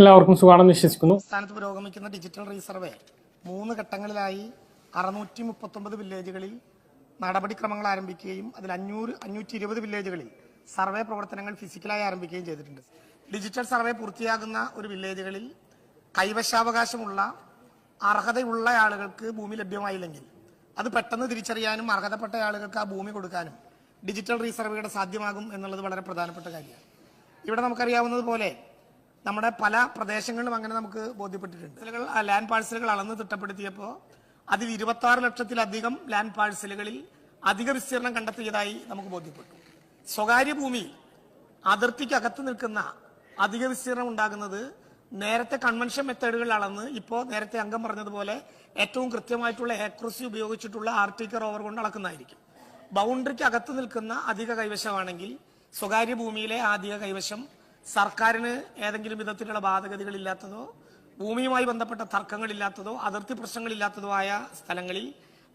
എല്ലാവർക്കും സുഖമാണെന്ന് വിശ്വസിക്കുന്നു. സംസ്ഥാനത്ത് പുരോഗമിക്കുന്ന ഡിജിറ്റൽ റീസർവേ മൂന്ന് ഘട്ടങ്ങളിലായി അറുന്നൂറ്റി മുപ്പത്തൊമ്പത് വില്ലേജുകളിൽ നടപടിക്രമങ്ങൾ ആരംഭിക്കുകയും അതിൽ അഞ്ഞൂറ് അഞ്ഞൂറ്റി ഇരുപത് വില്ലേജുകളിൽ സർവേ പ്രവർത്തനങ്ങൾ ഫിസിക്കലായി ആരംഭിക്കുകയും ചെയ്തിട്ടുണ്ട്. ഡിജിറ്റൽ സർവേ പൂർത്തിയാകുന്ന ഒരു വില്ലേജുകളിൽ കൈവശാവകാശമുള്ള അർഹതയുള്ള ആളുകൾക്ക് ഭൂമി ലഭ്യമായില്ലെങ്കിൽ അത് പെട്ടെന്ന് തിരിച്ചറിയാനും അർഹതപ്പെട്ട ആളുകൾക്ക് ആ ഭൂമി കൊടുക്കാനും ഡിജിറ്റൽ റീസർവേയുടെ സാധ്യമാകും എന്നുള്ളത് വളരെ പ്രധാനപ്പെട്ട കാര്യമാണ്. ഇവിടെ നമുക്കറിയാവുന്നത് പോലെ നമ്മുടെ പല പ്രദേശങ്ങളിലും അങ്ങനെ നമുക്ക് ബോധ്യപ്പെട്ടിട്ടുണ്ട്. ലാൻഡ് പാഴ്സലുകൾ അളന്ന് തിട്ടപ്പെടുത്തിയപ്പോൾ അതിൽ ഇരുപത്തി ആറ് ലക്ഷത്തിലധികം ലാൻഡ് പാഴ്സലുകളിൽ അധിക വിസ്തീർണം കണ്ടെത്തിയതായി നമുക്ക് ബോധ്യപ്പെട്ടു. സ്വകാര്യ ഭൂമി അതിർത്തിക്കകത്ത് നിൽക്കുന്ന അധിക വിസ്തീർണം ഉണ്ടാകുന്നത് നേരത്തെ കൺവെൻഷൻ മെത്തേഡുകൾ അളന്ന് ഇപ്പോൾ നേരത്തെ അംഗം പറഞ്ഞതുപോലെ ഏറ്റവും കൃത്യമായിട്ടുള്ള ഏക്രസി ഉപയോഗിച്ചിട്ടുള്ള ആർട്ടിക്കർ ഓവർ കൊണ്ട് അളക്കുന്നതായിരിക്കും. ബൗണ്ടറിക്ക് അകത്ത് നിൽക്കുന്ന അധിക കൈവശമാണെങ്കിൽ സ്വകാര്യ ഭൂമിയിലെ അധിക കൈവശം സർക്കാരിന് ഏതെങ്കിലും വിധത്തിലുള്ള ബാധകതകളില്ലാത്തതോ ഭൂമിയുമായി ബന്ധപ്പെട്ട തർക്കങ്ങളില്ലാത്തതോ അതിർത്തി പ്രശ്നങ്ങളില്ലാത്തതോ ആയ സ്ഥലങ്ങളിൽ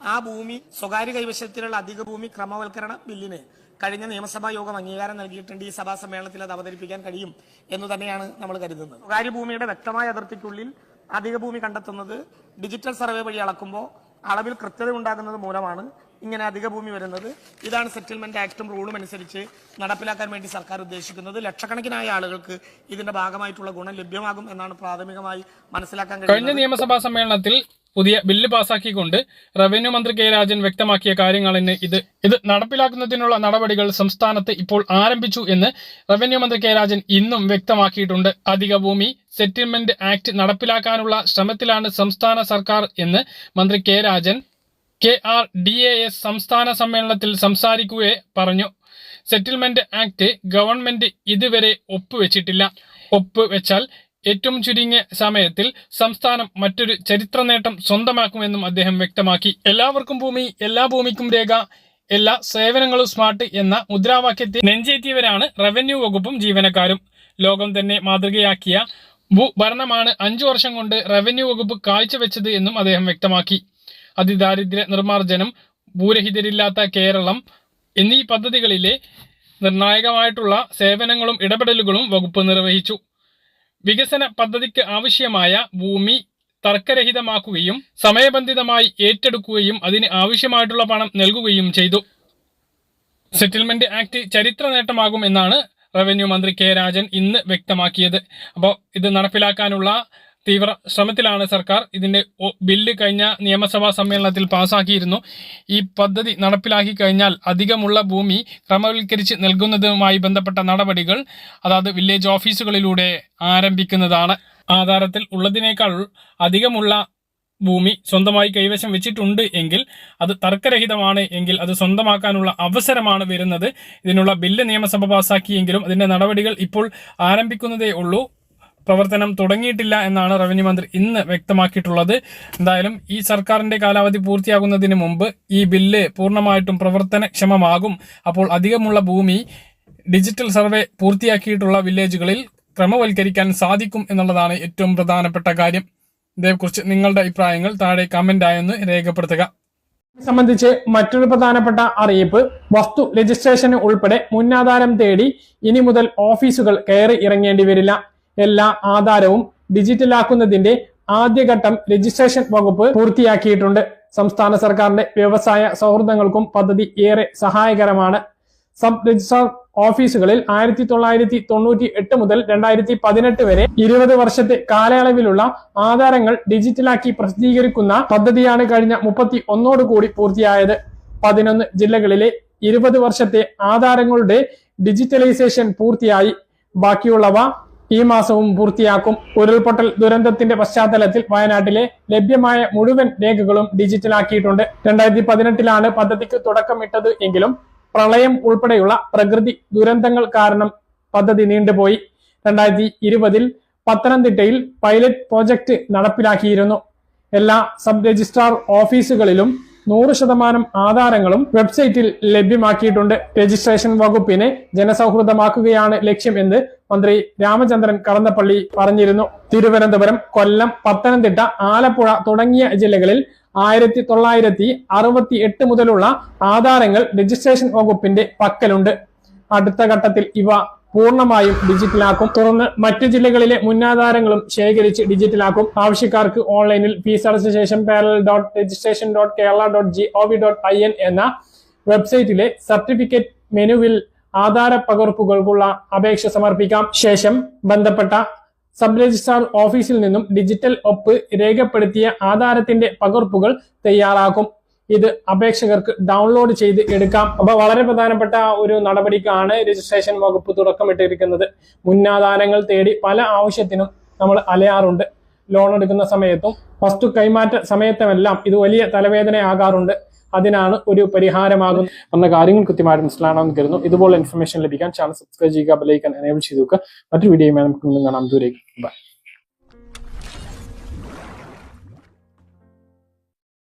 ആ ഭൂമി സ്വകാര്യ കൈവശത്തിലുള്ള അധിക ഭൂമി ക്രമവൽക്കരണ ബില്ലിന് കഴിഞ്ഞ നിയമസഭാ യോഗം അംഗീകാരം നൽകിയിട്ടുണ്ട്. ഈ സഭാ സമ്മേളനത്തിൽ അത് അവതരിപ്പിക്കാൻ കഴിയും എന്ന് തന്നെയാണ് നമ്മൾ കരുതുന്നത്. സ്വകാര്യ ഭൂമിയുടെ വ്യക്തമായ അതിർത്തിക്കുള്ളിൽ അധിക ഭൂമി കണ്ടെത്തുന്നത് ഡിജിറ്റൽ സർവേ വഴി അളക്കുമ്പോൾ അളവിൽ കൃത്യത ഉണ്ടാകുന്നത് മൂലമാണ്. ഇങ്ങനെ അധിക ഭൂമി വരുന്നത്. ഇതാണ് സെറ്റിൽമെന്റ് ആക്ടും റൂളും അനുസരിച്ച് നടപ്പിലാക്കാൻ വേണ്ടി സർക്കാർ ഉദ്ദേശിക്കുന്നത്. ലക്ഷക്കണക്കിനായ ആളുകൾക്ക് ഇതിന്റെ ഭാഗമായിട്ടുള്ള ഗുണം ലഭ്യമാകും എന്നാണ് പ്രാഥമികമായി മനസ്സിലാക്കാൻ കഴിഞ്ഞ കഴിയുന്നത് നിയമസഭാ സമ്മേളനത്തിൽ പുതിയ ബില്ല് പാസാക്കിക്കൊണ്ട് റവന്യൂ മന്ത്രി കെ രാജൻ വ്യക്തമാക്കിയ കാര്യങ്ങളാണ് ഇത് ഇത് നടപ്പിലാക്കുന്നതിനുള്ള നടപടികൾ സംസ്ഥാനത്ത് ഇപ്പോൾ ആരംഭിച്ചു എന്ന് റവന്യൂ മന്ത്രി കെ രാജൻ ഇന്നും വ്യക്തമാക്കിയിട്ടുണ്ട്. അധിക ഭൂമി സെറ്റിൽമെന്റ് ആക്ട് നടപ്പിലാക്കാനുള്ള ശ്രമത്തിലാണ് സംസ്ഥാന സർക്കാർ എന്ന് മന്ത്രി K Rajan K R D A S സംസ്ഥാന സമ്മേളനത്തിൽ സംസാരിക്കുകയെ പറഞ്ഞു. സെറ്റിൽമെന്റ് ആക്ട് ഗവൺമെന്റ് ഇതുവരെ ഒപ്പുവെച്ചിട്ടില്ല. ഒപ്പുവെച്ചാൽ ഏറ്റവും ചുരുങ്ങിയ സമയത്തിൽ സംസ്ഥാനം മറ്റൊരു ചരിത്ര നേട്ടം സ്വന്തമാക്കുമെന്നും അദ്ദേഹം വ്യക്തമാക്കി. എല്ലാവർക്കും ഭൂമി എല്ലാ ഭൂമിക്കും രേഖ എല്ലാ സേവനങ്ങളും സ്മാർട്ട് എന്ന മുദ്രാവാക്യത്തെ നെഞ്ചേറ്റിയവരാണ് റവന്യൂ വകുപ്പും ജീവനക്കാരും. ലോകം തന്നെ മാതൃകയാക്കിയ ഭൂഭരണമാണ് അഞ്ചു വർഷം കൊണ്ട് റവന്യൂ വകുപ്പ് കാഴ്ചവെച്ചത് എന്നും അദ്ദേഹം വ്യക്തമാക്കി. അതിദാരിദ്ര്യ നിർമ്മാർജനം ഭൂരഹിതരില്ലാത്ത കേരളം എന്നീ പദ്ധതികളിലെ നിർണായകമായിട്ടുള്ള സേവനങ്ങളും ഇടപെടലുകളും വകുപ്പ് നിർവഹിച്ചു. വികസന പദ്ധതിക്ക് ആവശ്യമായ ഭൂമി തർക്കരഹിതമാക്കുകയും സമയബന്ധിതമായി ഏറ്റെടുക്കുകയും അതിന് ആവശ്യമായിട്ടുള്ള പണം നൽകുകയും ചെയ്തു. സെറ്റിൽമെന്റ് ആക്ട് ചരിത്ര നേട്ടമാകും എന്നാണ് റവന്യൂ മന്ത്രി കെ രാജൻ ഇന്ന് വ്യക്തമാക്കിയത്. അപ്പോൾ ഇത് നടപ്പിലാക്കാനുള്ള തീവ്ര ശ്രമത്തിലാണ് സർക്കാർ ഇതിന്റെ ബില്ല് കഴിഞ്ഞ നിയമസഭാ സമ്മേളനത്തിൽ പാസാക്കിയിരുന്നു. ഈ പദ്ധതി നടപ്പിലാക്കി കഴിഞ്ഞാൽ അധികമുള്ള ഭൂമി ക്രമവൽക്കരിച്ച് നൽകുന്നതുമായി ബന്ധപ്പെട്ട നടപടികൾ അതായത് വില്ലേജ് ഓഫീസുകളിലൂടെ ആരംഭിക്കുന്നതാണ്. ആധാരത്തിൽ ഉള്ളതിനേക്കാൾ അധികമുള്ള ഭൂമി സ്വന്തമായി കൈവശം വെച്ചിട്ടുണ്ട് എങ്കിൽ അത് തർക്കരഹിതമാണ് എങ്കിൽ അത് സ്വന്തമാക്കാനുള്ള അവസരമാണ് വരുന്നത്. ഇതിനുള്ള ബില്ല് നിയമസഭ പാസാക്കിയെങ്കിലും അതിന്റെ നടപടികൾ ഇപ്പോൾ ആരംഭിക്കുന്നതേ ഉള്ളൂ. പ്രവർത്തനം തുടങ്ങിയിട്ടില്ല എന്നാണ് റവന്യൂ മന്ത്രി ഇന്ന് വ്യക്തമാക്കിയിട്ടുള്ളത്. എന്തായാലും ഈ സർക്കാരിന്റെ കാലാവധി പൂർത്തിയാകുന്നതിന് മുമ്പ് ഈ ബില്ല് പൂർണമായിട്ടും പ്രവർത്തനക്ഷമമാകും. അപ്പോൾ അധികമുള്ള ഭൂമി ഡിജിറ്റൽ സർവേ പൂർത്തിയാക്കിയിട്ടുള്ള വില്ലേജുകളിൽ ക്രമവൽക്കരിക്കാൻ സാധിക്കും എന്നുള്ളതാണ് ഏറ്റവും പ്രധാനപ്പെട്ട കാര്യം. ഇതേക്കുറിച്ച് നിങ്ങളുടെ അഭിപ്രായങ്ങൾ താഴെ കമന്റ് ആയെന്ന് രേഖപ്പെടുത്തുക സംബന്ധിച്ച് മറ്റൊരു പ്രധാനപ്പെട്ട അറിയിപ്പ് വസ്തു രജിസ്ട്രേഷന് ഉൾപ്പെടെ മുന്നാധാരം തേടി ഇനി മുതൽ ഓഫീസുകൾ കയറി ഇറങ്ങേണ്ടി വരില്ല. എല്ലാ ആധാരവും ഡിജിറ്റലാക്കുന്നതിന്റെ ആദ്യഘട്ടം രജിസ്ട്രേഷൻ വകുപ്പ് പൂർത്തിയാക്കിയിട്ടുണ്ട്. സംസ്ഥാന സർക്കാരിന്റെ വ്യവസായ സൗഹൃദങ്ങൾക്കും പദ്ധതി ഏറെ സഹായകരമാണ്. സബ് രജിസ്ട്രാർ ഓഫീസുകളിൽ ആയിരത്തി തൊള്ളായിരത്തി തൊണ്ണൂറ്റി എട്ട് മുതൽ രണ്ടായിരത്തി പതിനെട്ട് വരെ ഇരുപത് വർഷത്തെ കാലയളവിലുള്ള ആധാരങ്ങൾ ഡിജിറ്റലാക്കി പ്രസിദ്ധീകരിക്കുന്ന പദ്ധതിയാണ് കഴിഞ്ഞ മുപ്പത്തി ഒന്നോട് കൂടി പൂർത്തിയായത്. പതിനൊന്ന് ജില്ലകളിലെ ഇരുപത് വർഷത്തെ ആധാരങ്ങളുടെ ഡിജിറ്റലൈസേഷൻ പൂർത്തിയായി. ബാക്കിയുള്ളവ ഈ മാസവും പൂർത്തിയാക്കും. ഉരുൾപൊട്ടൽ ദുരന്തത്തിന്റെ പശ്ചാത്തലത്തിൽ വയനാട്ടിലെ ലഭ്യമായ മുഴുവൻ രേഖകളും ഡിജിറ്റലാക്കിയിട്ടുണ്ട്. രണ്ടായിരത്തി പതിനെട്ടിലാണ് പദ്ധതിക്ക് തുടക്കമിട്ടത് എങ്കിലും പ്രളയം ഉൾപ്പെടെയുള്ള പ്രകൃതി ദുരന്തങ്ങൾ കാരണം പദ്ധതി നീണ്ടുപോയി. രണ്ടായിരത്തി ഇരുപതിൽ പത്തനംതിട്ടയിൽ പൈലറ്റ് പ്രോജക്റ്റ് നടപ്പിലാക്കിയിരുന്നു. എല്ലാ സബ് രജിസ്ട്രാർ ഓഫീസുകളിലും നൂറ് ശതമാനം ആധാരങ്ങളും വെബ്സൈറ്റിൽ ലഭ്യമാക്കിയിട്ടുണ്ട്. രജിസ്ട്രേഷൻ വകുപ്പിനെ ജനസൗഹൃദമാക്കുകയാണ് ലക്ഷ്യം എന്ന് മന്ത്രി രാമചന്ദ്രൻ കടന്നപ്പള്ളി പറഞ്ഞിരുന്നു. തിരുവനന്തപുരം കൊല്ലം പത്തനംതിട്ട ആലപ്പുഴ തുടങ്ങിയ ജില്ലകളിൽ ആയിരത്തി തൊള്ളായിരത്തി അറുപത്തി എട്ട് മുതലുള്ള ആധാരങ്ങൾ രജിസ്ട്രേഷൻ വകുപ്പിന്റെ പക്കലുണ്ട്. അടുത്ത ഘട്ടത്തിൽ ഇവ പൂർണമായും ഡിജിറ്റലാക്കും. തുടർന്ന് മറ്റ് ജില്ലകളിലെ മുന്നാധാരങ്ങളും ശേഖരിച്ച് ഡിജിറ്റലാക്കും. ആവശ്യക്കാർക്ക് ഓൺലൈനിൽ ഫീസ് അടച്ച ശേഷം pearl dot registration dot Kerala dot G O V dot I N എന്ന വെബ്സൈറ്റിലെ സർട്ടിഫിക്കറ്റ് മെനുവിൽ ആധാര പകർപ്പുകൾക്കുള്ള അപേക്ഷ സമർപ്പിക്കാം. ശേഷം ബന്ധപ്പെട്ട സബ് രജിസ്ട്രാർ ഓഫീസിൽ നിന്നും ഡിജിറ്റൽ ഒപ്പ് രേഖപ്പെടുത്തിയ ആധാരത്തിന്റെ പകർപ്പുകൾ തയ്യാറാക്കും. ഇത് അപേക്ഷകർക്ക് ഡൗൺലോഡ് ചെയ്ത് എടുക്കാം. അപ്പൊ വളരെ പ്രധാനപ്പെട്ട ഒരു നടപടിക്കാണ് രജിസ്ട്രേഷൻ വകുപ്പ് തുടക്കമിട്ടിരിക്കുന്നത്. മുന്നാധാരങ്ങൾ തേടി പല ആവശ്യത്തിനും നമ്മൾ അലയാറുണ്ട്. ലോൺ എടുക്കുന്ന സമയത്തും വസ്തു കൈമാറ്റ സമയത്തുമെല്ലാം ഇത് വലിയ തലവേദനയാകാറുണ്ട്. അതിനാണ് ഒരു പരിഹാരമാകുന്നത്. എന്ന കാര്യങ്ങൾ കൃത്യമായിട്ട് മനസ്സിലാണെന്ന് കരുതുന്നു. ഇതുപോലെ ഇൻഫർമേഷൻ ലഭിക്കാൻ ചാനൽ സബ്സ്ക്രൈബ് ചെയ്യുക ബെലൈക്കൻ എനേബിൾ ചെയ്ത് വെക്കുക. മറ്റൊരു വീഡിയോയുമായി നമുക്ക് കാണാം. ദൂരേക്ക് ബൈ